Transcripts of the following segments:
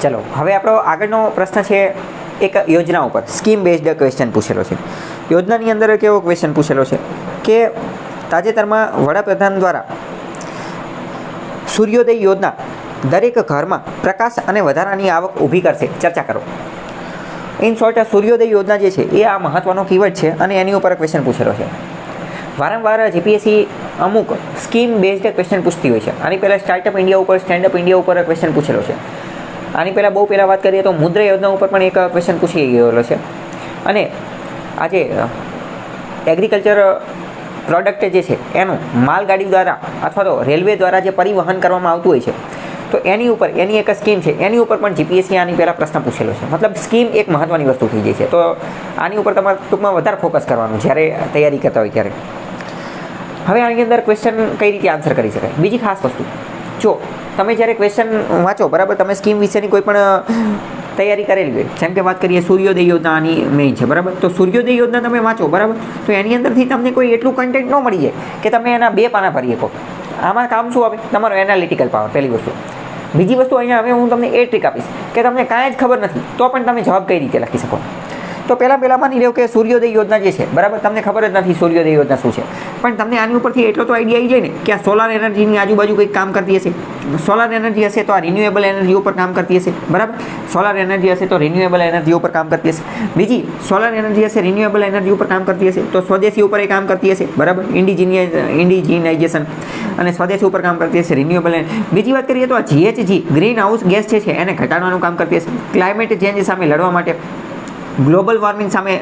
ચલો, હવે આપણો આગળનો પ્રશ્ન છે એક યોજના ઉપર સ્કીમ બેઝડ ક્વેશ્ચન પૂછેલો છે. યોજનાની અંદર કેવો ક્વેશ્ચન પૂછેલો છે? કે તાજેતરમાં વડાપ્રધાન દ્વારા સૂર્યોદય યોજના દરેક ઘરમાં પ્રકાશ અને વધારાની આવક ઊભી કરશે. ચર્ચા કરો. ઇન શોર્ટ સૂર્યોદય યોજના જે છે, એ આ મહત્વનો કીવર્ડ છે અને એની ઉપર ક્વેશ્ચન પૂછેલો છે. વારંવાર જીપીએસસી અમુક સ્કીમ બેઝડ ક્વેશ્ચન પૂછતી હોય છે. આની પહેલાં સ્ટાર્ટઅપ ઇન્ડિયા ઉપર સ્ટેન્ડઅપ ઇન્ડિયા ઉપર ક્વેશ્ચન પૂછેલો છે. આની પહેલાં બહુ પહેલાં વાત કરીએ તો મુદ્રા યોજના ઉપર પણ એક ક્વેશ્ચન પૂછી ગયેલો છે. અને આજે એગ્રીકલ્ચર પ્રોડક્ટ જે છે, એનું માલગાડી દ્વારા અથવા તો રેલવે દ્વારા જે પરિવહન કરવામાં આવતું હોય છે, તો એની ઉપર, એની એક સ્કીમ છે, એની ઉપર પણ જીપીએસસી આની પહેલાં પ્રશ્ન પૂછેલો છે. મતલબ સ્કીમ એક મહત્ત્વની વસ્તુ થઈ જાય છે. તો આની ઉપર તમારે ટૂંકમાં વધારે ફોકસ કરવાનું, જ્યારે તૈયારી કરતા હોય ત્યારે. હવે આની અંદર ક્વેશ્ચન કઈ રીતે આન્સર કરી શકાય? બીજી ખાસ વસ્તુ. જો તમે જ્યારે ક્વેશ્ચન વાંચો, બરાબર? તમે સ્કીમ વિશેની કોઈ પણ તૈયારી કરેલી હોય, જેમ કે વાત કરીએ સૂર્યોદય યોજના આની મેઇન છે, બરાબર? તો સૂર્યોદય યોજના તમે વાંચો, બરાબર? તો એની અંદરથી તમને કોઈ એટલું કન્ટેન્ટ ન મળી જાય કે તમે એના બે પાના ભરી શકો. આમાં કામ શું આવે? તમારો એનાલિટિકલ પાવર પહેલી વસ્તુ. બીજી વસ્તુ અહીંયા હવે હું તમને એ ટ્રીક આપીશ કે તમને કાંઈ જ ખબર નથી, તો પણ તમે જવાબ કઈ રીતે લખી શકો? તો પહેલાં પહેલાં માની લો કે સૂર્યોદય યોજના જે છે, બરાબર? તમને ખબર જ નથી સૂર્યોદય યોજના શું છે. પણ તમને આની ઉપરથી એટલો તો આઈડિયા આવી જાય ને કે આ સોલાર એનર્જીની આજુબાજુ કંઈક કામ કરતી હશે. સોલાર એનર્જી હશે તો આ રિન્યુએબલ એનર્જી ઉપર કામ કરતી હશે, બરાબર? સોલાર એનર્જી હશે તો રિન્યુએબલ એનર્જી ઉપર કામ કરતી હશે. બીજી સોલાર એનર્જી હશે રિન્યુએબલ એનર્જી ઉપર કામ કરતી હશે, તો સ્વદેશી ઉપર એ કામ કરતી હશે, બરાબર? ઇન્ડિજિનિયસ ઇન્ડિજિનાઇઝેશન અને સ્વદેશી ઉપર કામ કરતી હશે રિન્યુએબલ બીજી વાત કરીએ તો આ જીએચજી ગ્રીન હાઉસ ગેસ છે, એને ઘટાડવાનું કામ કરતી હશે. ક્લાઇમેટ ચેન્જ સામે લડવા માટે. ગ્લોબલ વોર્મિંગ સામે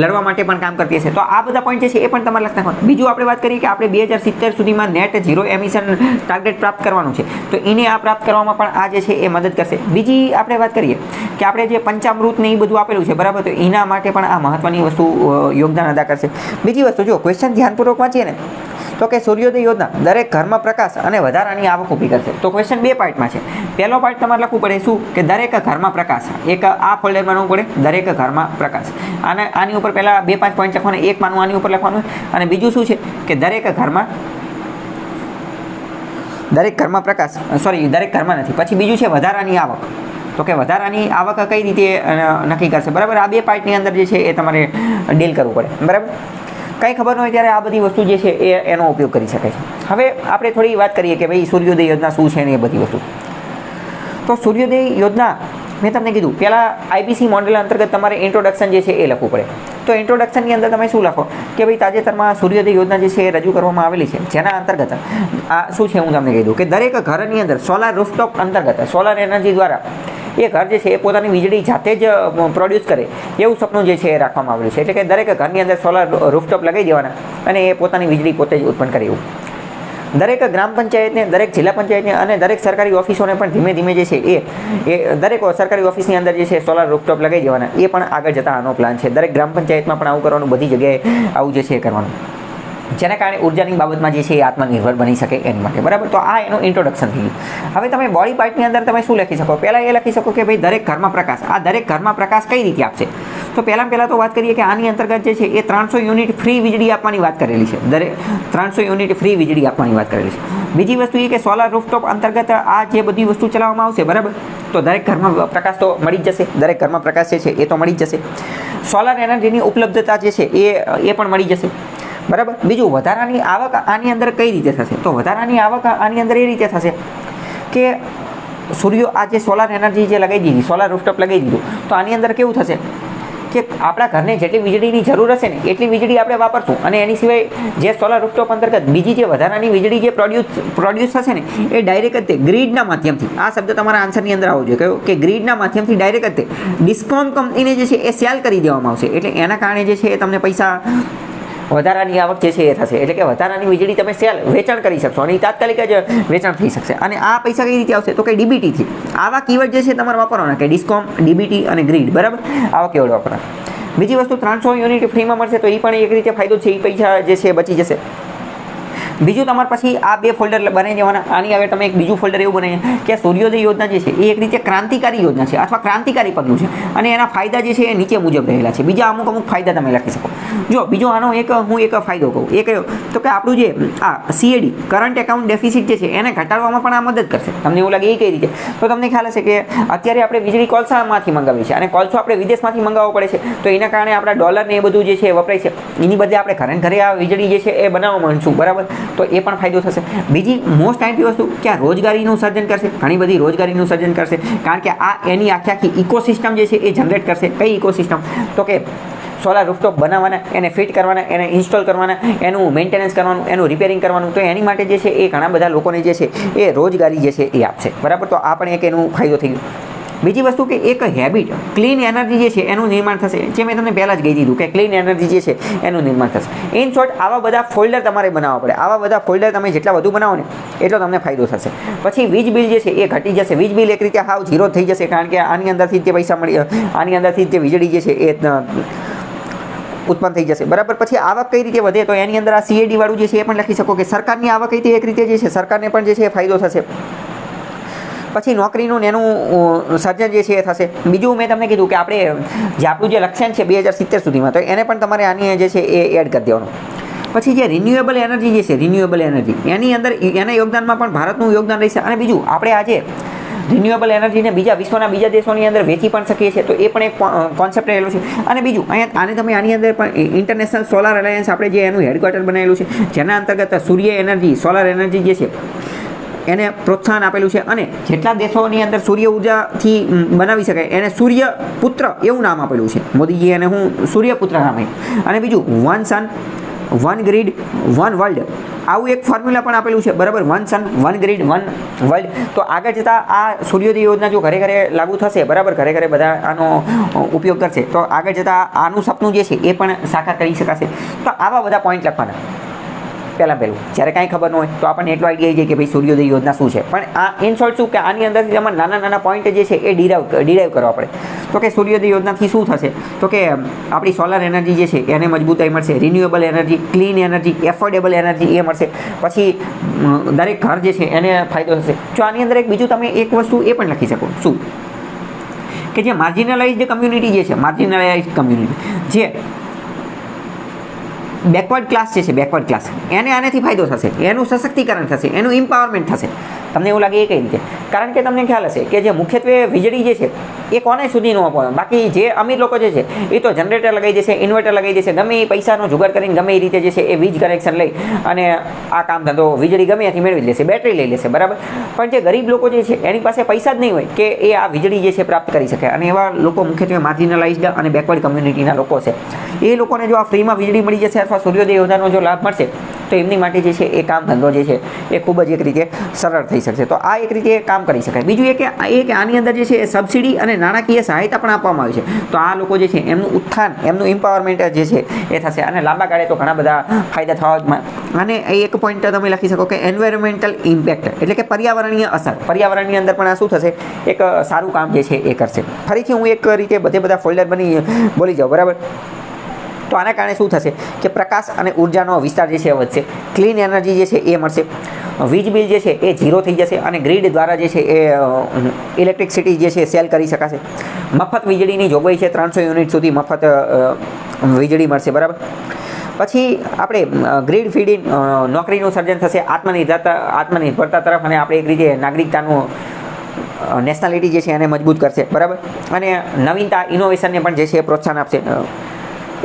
લડવા માટે પણ કામ કરતી હશે. તો આ બધા પોઈન્ટ જે છે એ પણ તમારે લખતા હોય. બીજું આપણે વાત કરીએ કે આપણે બે હજાર સિત્તેર સુધીમાં નેટ ઝીરો એમિશન ટાર્ગેટ પ્રાપ્ત કરવાનું છે. તો એને આ પ્રાપ્ત કરવામાં પણ આ જે છે એ મદદ કરશે. બીજી આપણે વાત કરીએ કે આપણે જે પંચામૃત ને એ બધું આપેલું છે, બરાબર? તો એના માટે પણ આ મહત્વની વસ્તુ યોગદાન અદા કરશે. બીજી વસ્તુ, જો ક્વેશ્ચન ધ્યાનપૂર્વક વાંચીએ ને તો કે સૂર્યોદય યોજના, દરેક ઘરમાં પ્રકાશ અને વધારાની આવક ઊભી કરશે. તો ક્વેશ્ચન બે પાર્ટમાં છે. પહેલો પાર્ટ તમારે લખવું પડે શું? કે દરેક ઘરમાં પ્રકાશ. એક આ ફોલ્ડર માનવું પડે, દરેક ઘરમાં પ્રકાશ. અને આની ઉપર પહેલાં બે પાંચ પોઈન્ટ લખવાના, એક માનું આની ઉપર લખવાનું. અને બીજું શું છે? કે દરેક ઘરમાં દરેક ઘરમાં પ્રકાશ સોરી દરેક ઘરમાં નથી. પછી બીજું છે વધારાની આવક. તો કે વધારાની આવક કઈ રીતે નક્કી કરશે? બરાબર? આ બે પાર્ટની અંદર જે છે એ તમારે ડીલ કરવું પડે. બરાબર? કંઈ ખબર ન હોય ત્યારે આ બધી વસ્તુ જે છે એ એનો ઉપયોગ કરી શકાય છે. હવે આપણે થોડી વાત કરીએ કે ભાઈ સૂર્યોદય યોજના શું છે ને એ બધી વસ્તુ. તો સૂર્યોદય યોજના મેં તમને કીધું, પહેલાં આઈપીસી મોડેલ અંતર્ગત તમારે ઇન્ટ્રોડક્શન જે છે એ લખવું પડે. તો ઇન્ટ્રોડક્શનની અંદર તમે શું લખો? કે ભાઈ તાજેતરમાં સૂર્યોદય યોજના જે છે એ રજૂ કરવામાં આવેલી છે. જેના અંતર્ગત, આ શું છે હું તમને કહી કે દરેક ઘરની અંદર સોલાર રૂફટોપ અંતર્ગત સોલાર એનર્જી દ્વારા એ ઘર જે છે એ પોતાની વીજળી જાતે જ પ્રોડ્યુસ કરે. એવું સપનું જે છે એ રાખવામાં આવેલું છે. એટલે કે દરેક ઘરની અંદર સોલાર રૂફટોપ લગાવી દેવાના અને એ પોતાની વીજળી પોતે જ ઉત્પન્ન કરે એવું. દરેક ગ્રામ પંચાયતને, દરેક જિલ્લા પંચાયતને અને દરેક સરકારી ઓફિસોને પણ ધીમે ધીમે જે છે એ એ દરેક સરકારી ઓફિસની અંદર જે છે સોલાર રૂફટોપ લગાવી દેવાના. એ પણ આગળ જતા આનો પ્લાન છે. દરેક ગ્રામ પંચાયતમાં પણ આવું કરવાનું બધી જગ્યાએ આવું જે છે એ કરવાનું. જેના કારણે ઉર્જાની બાબતમાં જે છે એ આત્મનિર્ભર બની શકે એની માટે. બરાબર? તો આ એનું ઇન્ટ્રોડક્શન થઈ ગયું. હવે તમે બોડી પાર્ટની અંદર તમે શું લખી શકો? પહેલાં એ લખી શકો કે ભાઈ દરેક ઘરમાં પ્રકાશ. આ દરેક ઘરમાં પ્રકાશ કઈ રીતે આપશે? તો પહેલાં પહેલાં તો વાત કરીએ કે આની અંતર્ગત જે છે એ ત્રણસો યુનિટ ફ્રી વીજળી આપવાની વાત કરેલી છે. દરેક ત્રણસો યુનિટ ફ્રી વીજળી આપવાની વાત કરેલી છે. બીજી વસ્તુ એ કે સોલાર રૂફટોપ અંતર્ગત આ જે બધી વસ્તુ ચલાવવામાં આવશે, બરાબર? તો દરેક ઘરમાં પ્રકાશ તો મળી જ જશે. દરેક ઘરમાં પ્રકાશ છે એ તો મળી જ જશે. સોલાર એનર્જીની ઉપલબ્ધતા જે છે એ એ પણ મળી જશે. બરાબર? બીજું, વધારાની આવક આની અંદર કઈ રીતે થશે? તો વધારાની આવક આની અંદર એ રીતે થશે કે સૂર્યો આ જે સોલાર એનર્જી જે લગાવી દીધી સોલાર રૂફટોપ લગાવી દીધું, તો આની અંદર કેવું થશે? કે આપણા ઘરને જેટલી વીજળીની જરૂર હશે ને, એટલી વીજળી આપણે વાપરશું. અને એની સિવાય જે સોલાર રૂફટોપ અંતર્ગત બીજી જે વધારાની વીજળી જે પ્રોડ્યુસ પ્રોડ્યુસ થશે ને, એ ડાયરેક્ટ તે ગ્રીડના માધ્યમથી, આ શબ્દ તમારા આન્સરની અંદર આવવો જોઈએ. કયો? કે ગ્રીડના માધ્યમથી ડાયરેક્ટ તે ડિસ્કોમ કંપનીને જે છે એ સેલ કરી દેવામાં આવશે. એટલે એના કારણે જે છે એ તમને પૈસા વધારાની આવક જે છે એ થશે. એટલે કે વધારાની વીજળી તમે સેલ, વેચાણ કરી શકશો અને તાત્કાલિક જ વેચાણ થઈ શકશે. અને આ પૈસા કઈ રીતે આવશે? તો કે ડીબીટીથી આવા કીવર્ડ જે છે તમારે વાપરવાના કે ડિસ્કોમ, ડીબીટી અને ગ્રીડ. બરાબર? આવા કીવર્ડ વાપરવાના. બીજી વસ્તુ ત્રણસો યુનિટ ફ્રીમાં મળશે તો એ પણ એક રીતે ફાયદો છે. એ પૈસા જે છે બચી જશે. બીજું તમારે પછી આ બે ફોલ્ડર બનાવી દેવાના. આની હવે તમે એક બીજું ફોલ્ડર એવું બનાવીએ કે સૂર્યોદય યોજના જે છે, એ એક રીતે ક્રાંતિકારી યોજના છે, અથવા ક્રાંતિકારી પગલું છે. અને એના ફાયદા જે છે, એ નીચે મુજબ રહેલા છે. બીજા અમુક અમુક ફાયદા તમે લખી શકો. જો, બીજો આનો એક હું એક ફાયદો કહું. એ કયો? તો કે આપણું જે, આ સીએડી કરંટ એકાઉન્ટ ડેફિસિટ જે છે, એને ઘટાડવામાં પણ આ મદદ કરશે. તમને એવું લાગે એ કઈ રીતે? તો તમને ખ્યાલ હશે કે અત્યારે આપણે વીજળી કોલસામાંથી મંગાવીએ છે અને કોલસો આપણે વિદેશમાંથી મંગાવવો પડે છે. તો એના કારણે આપણા ડોલર ને એ બધું જે છે વપરાય છે. એની બદલે આપણે ઘરે ઘરે આ વીજળી જે છે, એ બનાવવા માંડશું બરાબર? તો એ પણ ફાયદો થશે. બીજી મોસ્ટ આઈટી વસ્તુ કે આ રોજગારીનું સર્જન કરશે, ઘણી બધી રોજગારીનું સર્જન કરશે, કારણ કે આ એની આખી આખી ઇકોસિસ્ટમ જે છે એ જનરેટ કરશે. કઈ ઇકોસિસ્ટમ તો કે સોલાર રૂફટોપ બનાવવાના, એને ફિટ કરવાના, એને ઇન્સ્ટોલ કરવાના, એનું મેન્ટેનન્સ કરવાનું, એનું રિપેરિંગ કરવાનું. તો એની માટે જે છે એ ઘણા બધા લોકોને જે છે એ રોજગારી જે છે એ આપશે. બરાબર? તો આ પણ એક એનું ફાયદો થઈ ગયો. બીજી વસ્તુ કે એક હેબિટ ક્લીન એનર્જી જે છે એનું નિર્માણ થશે. જે મેં તમને પહેલાં જ કહી દીધું કે ક્લીન એનર્જી જે છે એનું નિર્માણ થશે. ઇન શોર્ટ આવા બધા ફોલ્ડર તમારે બનાવવા પડે. આવા બધા ફોલ્ડર તમે જેટલા વધુ બનાવો ને, એટલો તમને ફાયદો થશે. પછી વીજ બિલ જે છે એ ઘટી જશે. વીજ બિલ એક રીતે હાવ ઝીરો થઈ જશે કારણ કે આની અંદરથી જે તે પૈસા મળી, આની અંદરથી જે વીજળી જે છે એ ઉત્પન્ન થઈ જશે. બરાબર? પછી આવક કઈ રીતે વધે તો એની અંદર આ સીએડી વાળું જે છે એ પણ લખી શકો કે સરકારની આવક કઈ એક રીતે જે છે, સરકારને પણ જે છે એ ફાયદો થશે. પછી નોકરીનું ને એનું સર્જન જે છે એ થશે. બીજું મેં તમને કીધું કે આપણે જે આપણું જે લક્ષ્યાંક છે બે હજાર સિત્તેર સુધીમાં, તો એને પણ તમારે આની જે છે એ એડ કરી દેવાનું. પછી જે રિન્યુએબલ એનર્જી જે છે રિન્યુએબલ એનર્જી એની અંદર એના યોગદાનમાં પણ ભારતનું યોગદાન રહેશે. અને બીજું, આપણે આજે રિન્યુએબલ એનર્જીને બીજા વિશ્વના બીજા દેશોની અંદર વેચી પણ શકીએ છીએ, તો એ પણ એક કોન્સેપ્ટ રહેલો છે. અને બીજું, અહીંયા આને તમે આની અંદર પણ ઇન્ટરનેશનલ સોલાર અલાયન્સ આપણે જે એનું હેડક્વાર્ટર બનાવેલું છે, જેના અંતર્ગત સૂર્ય એનર્જી સોલાર એનર્જી જે છે એને પ્રોત્સાહન આપેલું છે અને જેટલા દેશોની અંદર સૂર્ય ઉર્જાથી બનાવી શકાય, એને સૂર્ય પુત્ર એવું નામ આપેલું છે. મોદીજી એને હું સૂર્યપુત્ર નામે અને બીજું one sun one grid one world આવું એક ફોર્મ્યુલા પણ આપેલું છે. બરાબર? One sun one grid one world તો આગળ જતાં આ સૂર્યોદય યોજના જો ઘરે ઘરે લાગુ થશે, બરાબર? ઘરે ઘરે બધા આનો ઉપયોગ કરશે. તો આગળ જતાં આનું સપનું જે છે, એ પણ સાકાર કરી શકાશે. તો આવા બધા પોઈન્ટ લખવાના. પહેલાં પહેલું. જ્યારે કાંઈ ખબર ન હોય તો આપણને એટલો આઈડિયા જાય કે ભાઈ સૂર્યોદય યોજના શું છે. પણ આ ઇન શોર્ટ શું કે આની અંદરથી તમારે નાના નાના પોઈન્ટ જે છે એ ડિરાઈવ ડિરાઈવ કરવા પડે. તો કે સૂર્યોદય યોજનાથી શું થશે? તો કે આપણી સોલાર એનર્જી જે છે એને મજબૂતાઈ મળશે. Renewable energy clean energy affordable energy એ મળશે. પછી દરેક ઘર જે છે એને ફાયદો થશે. જો આની અંદર એક બીજું તમે એક વસ્તુ એ પણ લખી શકો. શું? કે જે માર્જિનલાઇઝ કમ્યુનિટી જે છે માર્જિનલાઇઝડ કમ્યુનિટી જે બેકવર્ડ ક્લાસ જે છે બેકવર્ડ ક્લાસ એને આનાથી ફાયદો થશે. એનું સશક્તિકરણ થશે, એનું એમ્પાવરમેન્ટ થશે. તમને એવું લાગે એ કઈ રીતે? કારણ કે તમને ખ્યાલ હશે કે જે મુખ્યત્વે વીજળી જે છે એ કોને સુધી ન અપાવે બાકી જે અમીર લોકો જે છે, એ તો જનરેટર લગાવી દેશે ઇન્વર્ટર લગાવી દેશે, ગમે એ પૈસાનો જુગાડ કરીને ગમે એ રીતે જે છે એ વીજ કનેક્શન લઈ અને આ કામ ધંધો વીજળી ગમે ત્યાંથી મેળવી લેશે બેટરી લઈ લેશે, બરાબર? પણ જે ગરીબ લોકો જે છે, એની પાસે પૈસા જ નહીં હોય કે એ આ વીજળી જે છે પ્રાપ્ત કરી શકે. અને એવા લોકો મુખ્યત્વે માર્જિનલાઇઝડ અને બેકવર્ડ કમ્યુનિટીના લોકો છે. એ લોકોને જો આ ફ્રીમાં વીજળી મળી જશે અથવા સૂર્યોદય યોજનાનો જો લાભ મળશે તો એમની માટે જે છે એ કામ ધંધો જે છે એ ખૂબ જ એક રીતે સરળ થઈ શકશે. તો આ એક રીતે કામ કરી શકાય. બીજું એ કે એ કે આની અંદર જે છે એ સબસિડી અને નાણાકીય સહાયતા પણ આપવામાં આવી છે. તો આ લોકો જે છે એમનું ઉત્થાન, એમનું એમ્પાવરમેન્ટ જે છે એ થશે અને લાંબા ગાળે તો ઘણા બધા ફાયદા થવા અને એક પોઈન્ટ તમે લખી શકો કે એન્વાયરમેન્ટલ ઇમ્પેક્ટ એટલે કે પર્યાવરણીય અસર. પર્યાવરણની અંદર પણ આ શું થશે? એક સારું કામ જે છે એ કરશે. ફરીથી હું એક રીતે બધે બધા ફોલ્ડર બની બોલી જાઉં. બરાબર? તો આના કારણે શું થશે કે પ્રકાશ અને ઉર્જાનો વિસ્તાર જે છે વધશે. ક્લીન એનર્જી જે છે એ મળશે. વીજ બિલ જે છે એ ઝીરો થઈ જશે અને ગ્રીડ દ્વારા જે છે એ ઇલેક્ટ્રિકસિટી જે છે સેલ કરી શકાશે. મફત વીજળીની જોગવાઈ છે, ત્રણસો યુનિટ સુધી મફત વીજળી મળશે, બરાબર? પછી આપણે ગ્રીડ ફીડિંગ નોકરીનું સર્જન થશે, આત્મનિર્ભરતા આત્મનિર્ભરતા તરફ અને આપણે એક રીતે નાગરિકતાનું નેશનાલિટી જે છે એને મજબૂત કરશે, બરાબર? અને નવીનતા ઇનોવેશનને પણ જે છે એ પ્રોત્સાહન આપશે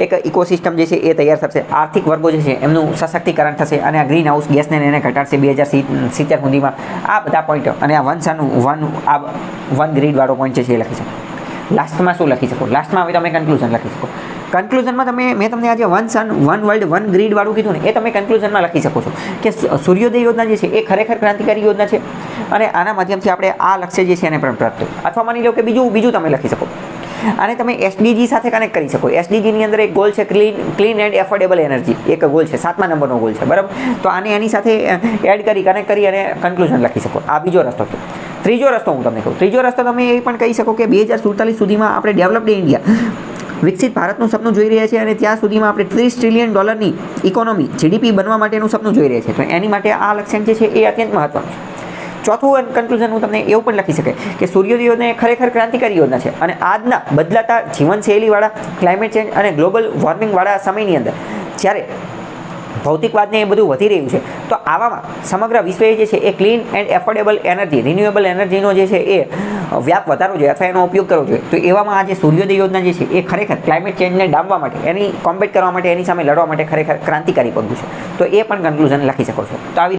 એક ઇકોસિસ્ટમ જે છે એ તૈયાર થશે. આર્થિક વર્ગો જે છે એમનું સશક્તિકરણ થશે અને આ ગ્રીન હાઉસ ગેસને એને ઘટાડશે બે હજાર સિત્તેર સુધીમાં. આ બધા પોઈન્ટ અને આ વન સન વન આ વન ગ્રીડવાળો પોઈન્ટ છે એ લખી શકો. લાસ્ટમાં શું લખી શકો? લાસ્ટમાં હવે તમે કન્ક્લુઝન લખી શકો. કન્ક્લુઝનમાં તમે મેં તમને આજે one sun one world one ગ્રીડવાળું કીધું ને, એ તમે કન્ક્લુઝનમાં લખી શકો છો કે સૂર્યોદય યોજના જે છે એ ખરેખર ક્રાંતિકારી યોજના છે અને આના માધ્યમથી આપણે આ લક્ષ્ય જે છે એને પણ પ્રાપ્ત અથવા માની લો કે બીજું બીજું તમે લખી શકો. આને તમે એસડીજી સાથે કનેક્ટ કરી શકો. એસડીજીની અંદર એક ગોલ છે clean clean and affordable energy એક ગોલ છે. સાતમા નંબરનો ગોલ છે. બરાબર? તો આને એની સાથે એડ કરી કનેક્ટ કરી અને કન્ક્લુઝન લખી શકો. આ બીજો રસ્તો છે. ત્રીજો રસ્તો હું તમને કહું. ત્રીજો રસ્તો તમે એ પણ કહી શકો કે બે હજાર સુડતાલીસ સુધીમાં આપણે ડેવલપ્ડ ઇન્ડિયા વિકસિત ભારતનું સપનું જોઈ રહ્યા છીએ અને ત્યાં સુધીમાં આપણે ત્રીસ ટ્રિલિયન ડોલરની ઇકોનોમી જીડીપી બનવા માટેનું સપનું જોઈ રહ્યા છે તો એની માટે આ લક્ષ્યાંક જે છે એ અત્યંત મહત્વનું છે. ચોથું કન્ક્લુઝન હું તમને એવું પણ લખી શકે કે સૂર્યોદયોને ખરેખર ક્રાંતિકારી યોજના છે અને આજના બદલાતા જીવનશૈલીવાળા ક્લાઇમેટ ચેન્જ અને ગ્લોબલ વોર્મિંગવાળા સમયની અંદર જ્યારે ભૌતિકવાદને એ બધું વધી રહ્યું છે, તો આવામાં સમગ્ર વિશ્વએ જે છે એ clean and affordable energy renewable એનર્જીનો જે છે એ વ્યાપ વધારવો જોઈએ અથવા એનો ઉપયોગ કરવો જોઈએ. તો એવામાં આ જે સૂર્યોદય યોજના જે છે એ ખરેખર ક્લાઇમેટ ચેન્જને ડામવા માટે, એની કોમ્બેટ કરવા માટે, એની સામે લડવા માટે ખરેખર ક્રાંતિકારી પગલું છે. તો એ પણ કન્ક્લુઝન લખી શકો છો. તો આવી